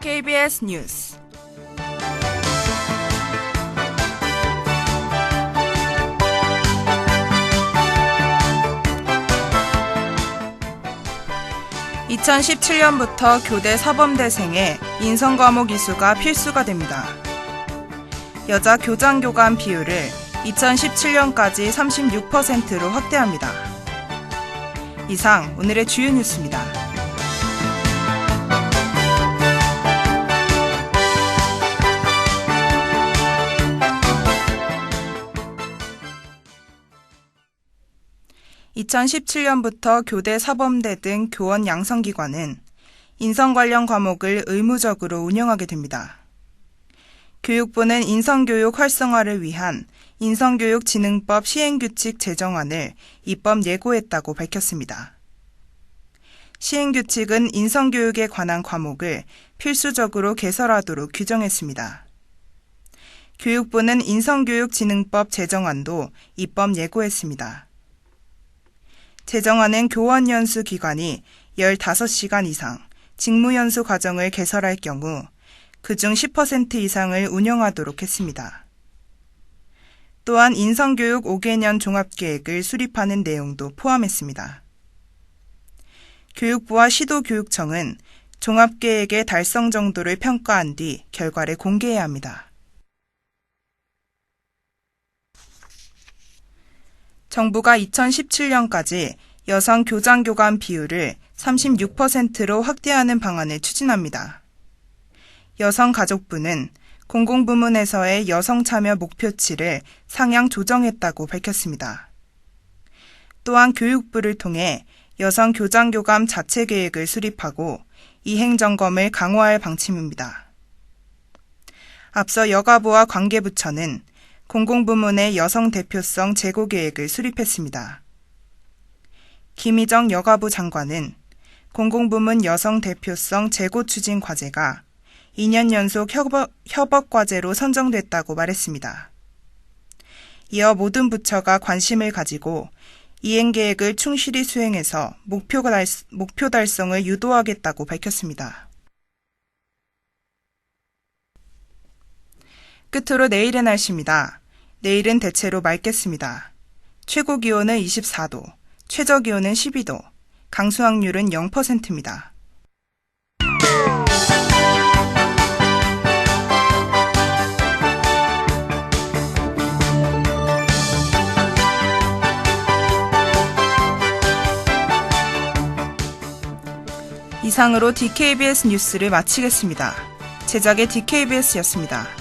DKBS 뉴스. (2017년부터) 교대 사범대생의 인성 과목 이수가 필수가 됩니다. 여자 교장 교관 비율을 2017년까지 36%로 확대합니다. 이상 오늘의 주요 뉴스입니다. (2017년부터) 교대 사범대 등 교원 양성기관은 인성 관련 과목을 의무적으로 운영하게 됩니다. 교육부는 인성교육 활성화를 위한 인성교육진흥법 시행규칙 제정안을 입법 예고했다고 밝혔습니다. 시행규칙은 인성교육에 관한 과목을 필수적으로 개설하도록 규정했습니다. 교육부는 인성교육진흥법 제정안도 입법 예고했습니다. 제정안은 교원연수 기간이 15시간 이상 직무연수 과정을 개설할 경우 그중 10% 이상을 운영하도록 했습니다. 또한 인성교육 5개년 종합계획을 수립하는 내용도 포함했습니다. 교육부와 시도교육청은 종합계획의 달성 정도를 평가한 뒤 결과를 공개해야 합니다. 정부가 2017년까지 여성 교장 교관 비율을 36%로 확대하는 방안을 추진합니다. 여성가족부는 공공부문에서의 여성 참여 목표치를 상향 조정했다고 밝혔습니다. 또한 교육부를 통해 여성 교장 교감 자체 계획을 수립하고 이행 점검을 강화할 방침입니다. 앞서 여가부와 관계부처는 공공부문의 여성 대표성 제고 계획을 수립했습니다. 김희정 여가부 장관은 공공부문 여성 대표성 제고 추진 과제가 2년 연속 협업, 협업 과제로 선정됐다고 말했습니다. 이어 모든 부처가 관심을 가지고 이행 계획을 충실히 수행해서 목표, 달, 목표 달성을 유도하겠다고 밝혔습니다. 끝으로 내일의 날씨입니다. 내일은 대체로 맑겠습니다. 최고 기온은 24도, 최저 기온은 12도, 강수 확률은 0%입니다. 이상으로 DKBS 뉴스를 마치겠습니다. 제작의 DKBS였습니다.